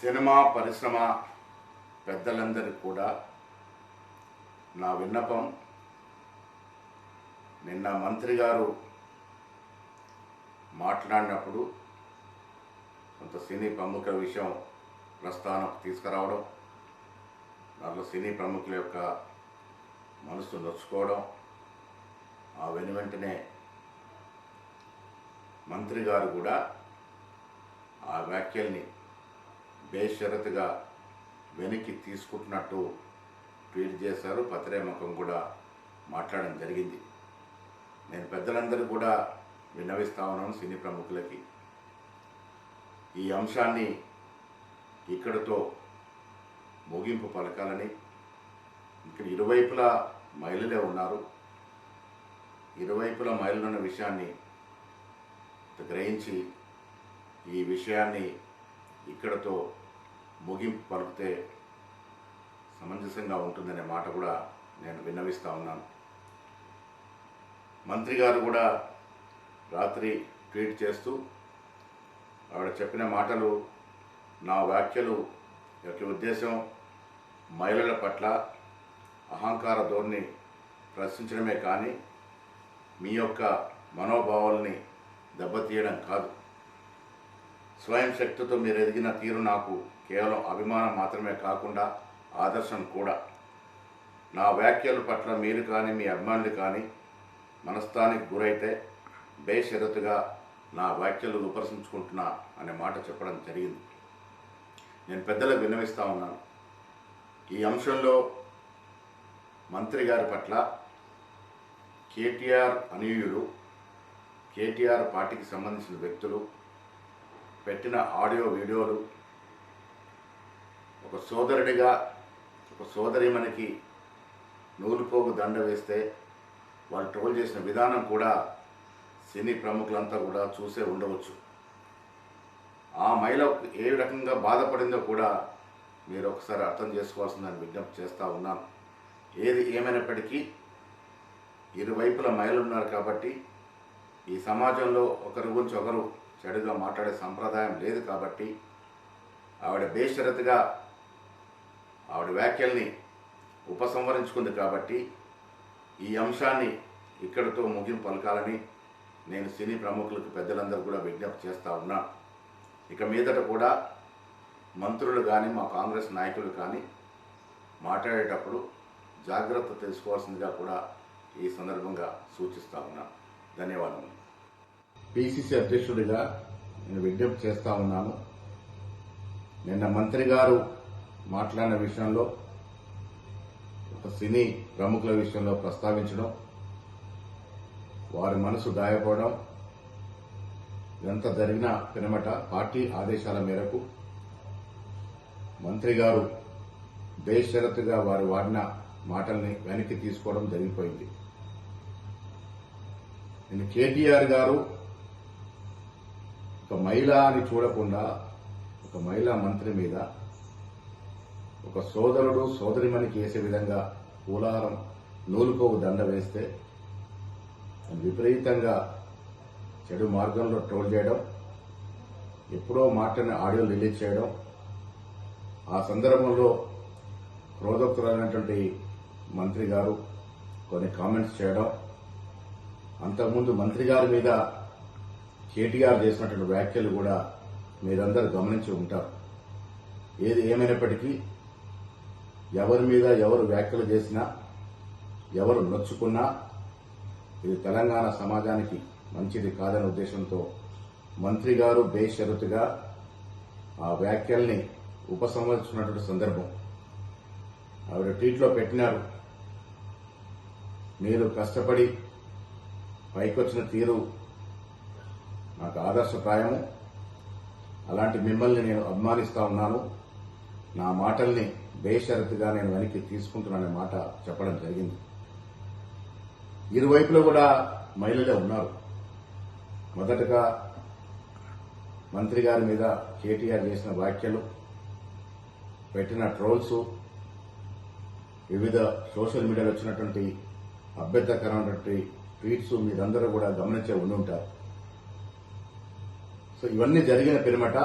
Cinema పరిశ్రమ పెద్దలందరికీ కూడా నా విన్నపం నిన్న మంత్రి గారు మాట్లాడినప్పుడు కొంత సినీ ప్రముఖుల విషయం ప్రస్థానం తీసుకురావడం దాంట్లో సినీ ప్రముఖుల యొక్క మనసు నొచ్చుకోవడం ఆ వెను వెంటనే మంత్రి గారు కూడా ఆ వ్యాఖ్యల్ని బేషరతుగా వెనక్కి తీసుకుంటున్నట్టు ట్వీట్ చేశారు. పత్రేముఖం కూడా మాట్లాడడం జరిగింది. నేను పెద్దలందరూ కూడా విన్నవిస్తా ఉన్నాను సినీ ప్రముఖులకి. ఈ అంశాన్ని ఇక్కడితో ముగింపు పలకాలని ఇక్కడ ఇరువైపులా మహిళలే ఉన్నారు. ఇరువైపులా మహిళలున్న విషయాన్ని గ్రహించి ఈ విషయాన్ని ఇక్కడతో ముగింపు పలికితే సమంజసంగా ఉంటుందనే మాట కూడా నేను విన్నవిస్తా ఉన్నాను. మంత్రి గారు కూడా రాత్రి ట్వీట్ చేస్తూ ఆవిడ చెప్పిన మాటలు నా వ్యాఖ్యలు యొక్క ఉద్దేశం మహిళల పట్ల అహంకార ధోరణి ప్రశ్నించడమే కానీ మీ యొక్క మనోభావాల్ని దెబ్బతీయడం కాదు. స్వయం శక్తితో మీరు ఎదిగిన తీరు నాకు కేవలం అభిమానం మాత్రమే కాకుండా ఆదర్శం కూడా. నా వ్యాఖ్యల పట్ల మీరు కానీ మీ అభిమానులు కానీ మనస్థానికి గురైతే బేషరతుగా నా వ్యాఖ్యలు విమర్శించుకుంటున్నా అనే మాట చెప్పడం జరిగింది. నేను పెద్దలకు విన్నవిస్తా ఉన్నాను. ఈ అంశంలో మంత్రి గారి పట్ల కేటీఆర్ అనీయులు కేటీఆర్ పార్టీకి సంబంధించిన వ్యక్తులు పెట్టిన ఆడియో వీడియోలు ఒక సోదరుడిగా ఒక సోదరి మనకి నూలుపోగు దండ వేస్తే వాళ్ళు ట్రోల్ చేసిన విధానం కూడా సినీ ప్రముఖులంతా కూడా చూసే ఉండవచ్చు. ఆ మహిళ ఏ రకంగా బాధపడిందో కూడా మీరు ఒకసారి అర్థం చేసుకోవాల్సిందని విజ్ఞప్తి చేస్తూ ఉన్నాను. ఏది ఏమైనప్పటికీ ఇరువైపుల మహిళలు ఉన్నారు కాబట్టి ఈ సమాజంలో ఒకరి గురించి ఒకరు చెడుగా మాట్లాడే సంప్రదాయం లేదు కాబట్టి ఆవిడ బేషరతుగా ఆవిడ వ్యాఖ్యల్ని ఉపసంహరించుకుంది కాబట్టి ఈ అంశాన్ని ఇక్కడితో ముగింపు పలకాలని నేను సినీ ప్రముఖులకు పెద్దలందరూ కూడా విజ్ఞప్తి చేస్తూ ఉన్నా. ఇక మీదట కూడా మంత్రులు కానీ మా కాంగ్రెస్ నాయకులు కానీ మాట్లాడేటప్పుడు జాగ్రత్త తెలుసుకోవాల్సిందిగా కూడా ఈ సందర్భంగా సూచిస్తా ఉన్నాను ధన్యవాదములు. పిసిసి అధ్యక్షుడిగా నేను విజ్ఞప్తి చేస్తా ఉన్నాను. నిన్న మంత్రి గారు మాట్లాడిన విషయంలో ఒక సినీ ప్రముఖుల విషయంలో ప్రస్తావించడం వారి మనసు గాయపోవడం ఇదంతా జరిగిన పినమట పార్టీ ఆదేశాల మేరకు మంత్రి గారు బేషరతుగా వారు వాడిన మాటల్ని వెనక్కి తీసుకోవడం జరిగిపోయింది. నేను కేటీఆర్ గారు ఒక మహిళ అని చూడకుండా ఒక మహిళా మంత్రి మీద ఒక సోదరుడు సోదరిమణికి వేసే విధంగా పూలారం నూలుకోవు దండ వేస్తే విపరీతంగా చెడు మార్గంలో ట్రోల్ చేయడం ఎప్పుడో మాటని ఆడియో రిలీజ్ చేయడం ఆ సందర్భంలో క్రోధోక్తులైనటువంటి మంత్రి గారు కొన్ని కామెంట్స్ చేయడం అంతకుముందు మంత్రి గారి మీద కేటీఆర్ చేసినటువంటి వ్యాఖ్యలు కూడా మీరందరూ గమనించి ఉంటారు. ఏది ఏమైనప్పటికీ ఎవరి మీద ఎవరు వ్యాఖ్యలు చేసినా ఎవరు నొచ్చుకున్నా ఇది తెలంగాణ సమాజానికి మంచిది కాదనే ఉద్దేశంతో మంత్రి గారు బేషరతుగా ఆ వ్యాఖ్యల్ని ఉపసంహరించుకున్నటువంటి సందర్భం. ఆవిడ ట్వీట్లో పెట్టినారు. మీరు కష్టపడి పైకొచ్చిన తీరు నాకు ఆదర్శప్రాయము. అలాంటి మిమ్మల్ని నేను అభిమానిస్తా ఉన్నాను. నా మాటల్ని బేషరతుగా నేను వెనక్కి తీసుకుంటున్నాననే మాట చెప్పడం జరిగింది. ఇరువైపులో కూడా మహిళలే ఉన్నారు. మొదటగా మంత్రి గారి మీద కేటీఆర్ చేసిన వ్యాఖ్యలు పెట్టిన ట్రోల్స్ వివిధ సోషల్ మీడియాలో వచ్చినటువంటి అభ్యంతరకరమైనటువంటి ట్వీట్స్ మీరందరూ కూడా గమనించే ఉండి ఉంటారు సో ఇవన్నీ జరిగిన పిరమట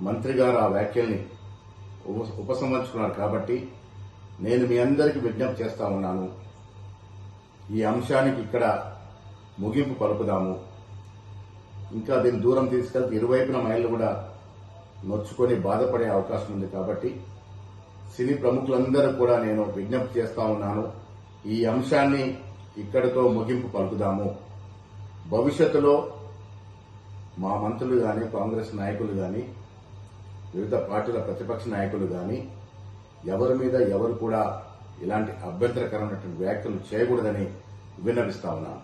మంత్రి గారు ఆ వ్యాఖ్యల్ని ఉప- ఉపసంహరించుకున్నారు కాబట్టి నేను మీ అందరికీ విజ్ఞప్తి చేస్తా ఉన్నాను. ఈ అంశానికి ఇక్కడ ముగింపు పలుకుదాము. ఇంకా దీన్ని దూరం తీసుకెళ్తే ఇరువైపున మహిళలు కూడా నొచ్చుకొని బాధపడే అవకాశం ఉంది కాబట్టి సినీ ప్రముఖులందరూ కూడా నేను విజ్ఞప్తి చేస్తా ఉన్నాను. ఈ అంశాన్ని ఇక్కడితో ముగింపు పలుకుదాము. భవిష్యత్తులో మా మంత్రులు కానీ కాంగ్రెస్ నాయకులు కానీ వివిధ పార్టీల ప్రతిపక్ష నాయకులు కానీ ఎవరి మీద ఎవరు కూడా ఇలాంటి అభ్యంతరకరమైనటువంటి వ్యాఖ్యలు చేయకూడదని విన్నవిస్తా ఉన్నాను